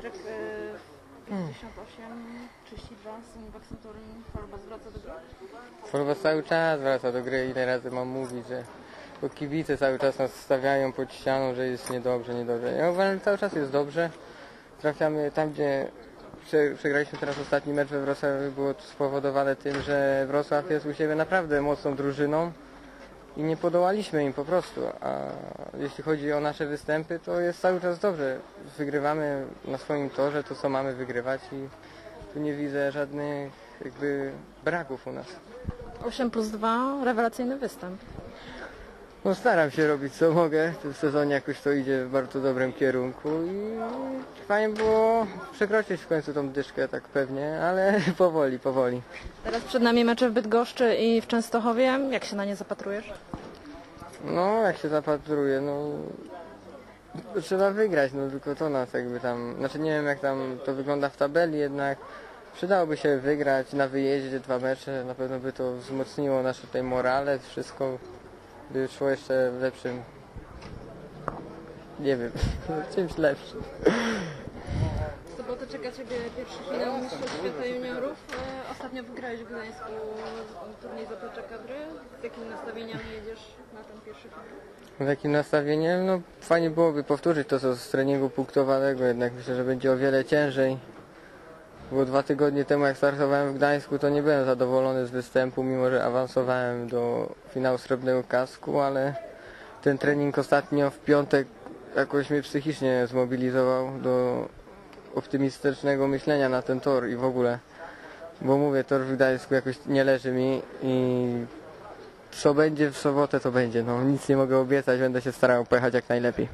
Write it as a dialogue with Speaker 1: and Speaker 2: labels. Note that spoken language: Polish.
Speaker 1: Trek e, 58, 32 z tym waksatorem farba zwraca do gry?
Speaker 2: Forwa cały czas wraca do gry, ile razy mam mówić, że bo kibice cały czas nas stawiają pod ścianą, że jest niedobrze, niedobrze. Ja uważam, że cały czas jest dobrze. Trafiamy tam, gdzie prze, przegraliśmy teraz ostatni mecz we Wrocławiu, było to spowodowane tym, że Wrocław jest u siebie naprawdę mocną drużyną i nie podołaliśmy im po prostu. A jeśli chodzi o nasze występy, to jest cały czas dobrze. Wygrywamy na swoim torze to, co mamy wygrywać i tu nie widzę żadnych jakby braków u nas.
Speaker 3: 8 plus 2, rewelacyjny występ.
Speaker 2: No staram się robić co mogę. W tym sezonie jakoś to idzie w bardzo dobrym kierunku i fajnie było przekroczyć w końcu tą dyszkę tak pewnie, ale powoli, powoli.
Speaker 3: Teraz przed nami mecze w Bydgoszczy i w Częstochowie. Jak się na nie zapatrujesz?
Speaker 2: No jak się zapatruję, no trzeba wygrać, no tylko to nas jakby tam, znaczy nie wiem jak tam to wygląda w tabeli jednak. Przydałoby się wygrać na wyjeździe dwa mecze, na pewno by to wzmocniło nasze tutaj morale, wszystko by szło jeszcze lepszym, nie wiem, czymś lepszym.
Speaker 1: W sobotę czeka Ciebie pierwszy finał Mistrzostw Świata Juniorów. Ostatnio wygrałeś w Gdańsku turniej Zaplecza Kadry. Z jakim nastawieniem jedziesz na ten pierwszy finał?
Speaker 2: W jakim nastawieniem? No fajnie byłoby powtórzyć to co z treningu punktowanego, jednak myślę, że będzie o wiele ciężej. Było dwa tygodnie temu jak startowałem w Gdańsku, to nie byłem zadowolony z występu, mimo że awansowałem do finału srebrnego kasku, ale ten trening ostatnio w piątek jakoś mnie psychicznie zmobilizował do optymistycznego myślenia na ten tor i w ogóle. Bo mówię, tor w Gdańsku jakoś nie leży mi i co będzie w sobotę, to będzie. No, nic nie mogę obiecać, będę się starał pojechać jak najlepiej.